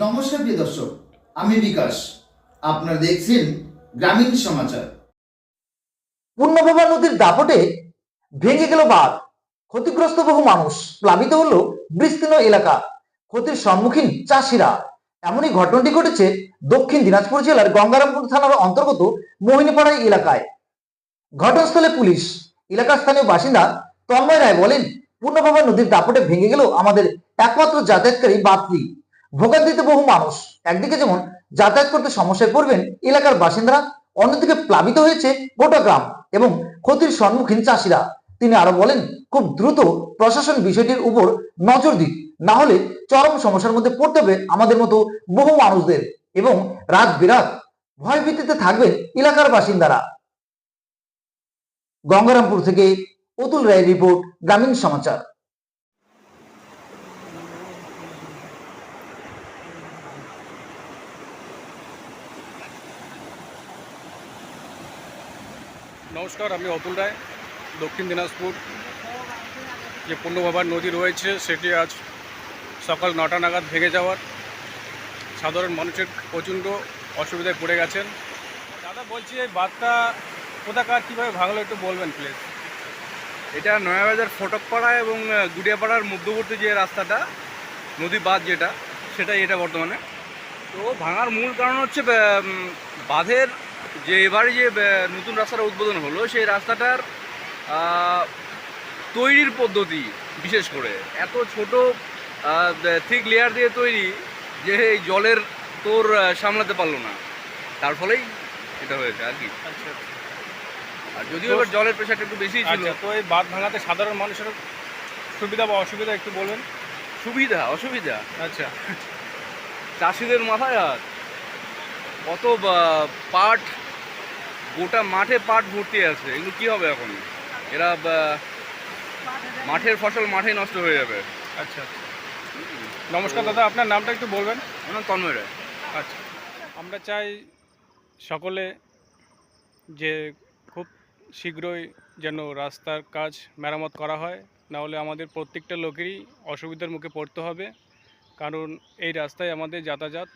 নমস্কার প্রিয় দর্শক, আমি বিকাশ। আপনারা দেখছেন গ্রামীণ সমাচার। পূর্ণপ্রভা নদীর দাপটে ভেঙে গেল বাঁধ। ক্ষতিগ্রস্ত বহু মানুষ। প্লাবিত হলো বিস্তীর্ণ এলাকা। ক্ষতির সম্মুখীন চাষিরা। এমনই ঘটনাটি ঘটেছে দক্ষিণ দিনাজপুর জেলার গঙ্গারামপুর থানার অন্তর্গত মোহিনীপাড়াই এলাকায়। ঘটনাস্থলে পুলিশ, এলাকার স্থানীয় বাসিন্দা তন্ময় রায় বলেন, পূর্ণপ্রভা নদীর দাপটে ভেঙে গেল আমাদের একমাত্র যাতায়াতকারী বাঁধটি। ভোগান্তিতে বহু মানুষ। একদিকে যেমন যাতায়াত করতে সমস্যায় পড়বেন এলাকার বাসিন্দারা, অন্যদিকে প্লাবিত হয়েছে গোটা গ্রাম এবং ক্ষতির সম্মুখীন চাষিরা। তিনি আরও বলেন, খুব দ্রুত প্রশাসন বিষয়টির উপর নজর দিক, না হলে চরম সমস্যার মধ্যে পড়তে হবে আমাদের মতো বহু মানুষদের এবং রাত বিরাত ভয়ভীতিতে থাকবেন এলাকার বাসিন্দারা। গঙ্গারামপুর থেকে অতুল রায়ের রিপোর্ট, গ্রামীণ সমাচার। নমস্কার, আমি অতুল রায়, দক্ষিণ দিনাজপুর। যে পূর্ণভাবার নদী রয়েছে, সেটি আজ সকাল নটা নাগাদ ভেঙে যাওয়ার। সাধারণ মানুষের প্রচণ্ড অসুবিধায় পড়ে গেছেন। দাদা বলছি, এই বাঁধটা কোথাকার, কীভাবে ভাঙলো, একটু বলবেন প্লিজ এটা নয়াবাজার ফটকপাড়া এবং গুডিয়াপাড়ার মধ্যবর্তী যে রাস্তাটা, নদী বাঁধ যেটা, সেটাই এটা বর্তমানে। তো ভাঙার মূল কারণ হচ্ছে বাঁধের যে এবারে যে নতুন রাস্তাটা উদ্বোধন হলো সেই রাস্তাটার তৈরির পদ্ধতি বিশেষ করে। এত ছোট থিক লেয়ার দিয়ে তৈরি যে এই জলের তোর সামলাতে পারল না। তার ফলেই এটা হয়েছে আর কি। আচ্ছা আর যদিও এবার জলের প্রেশারটা একটু বেশি ছিল। আচ্ছা তো এই বাঁধ ভাঙাতে সাধারণ মানুষের সুবিধা বা অসুবিধা একটু বলবেন? সুবিধা অসুবিধা। আচ্ছা। চাষিদের মাথায় হাত। কত পাট গোটা মাঠে পাট ভর্তি আছে। এগুলো কি হবে এখন? এরা মাঠের ফসল মাঠে নষ্ট হয়ে যাবে। আচ্ছা আচ্ছা। নমস্কার দাদা আপনার নামটা একটু বলবেন? আমার তন্ময় রায়। আচ্ছা। আমরা চাই সকলে যে খুব শীঘ্রই যেন রাস্তার কাজ মেরামত করা হয় না হলে আমাদের প্রত্যেকটা লোকেরই অসুবিধার মুখে পড়তে হবে কারণ এই রাস্তায় আমাদের যাতায়াত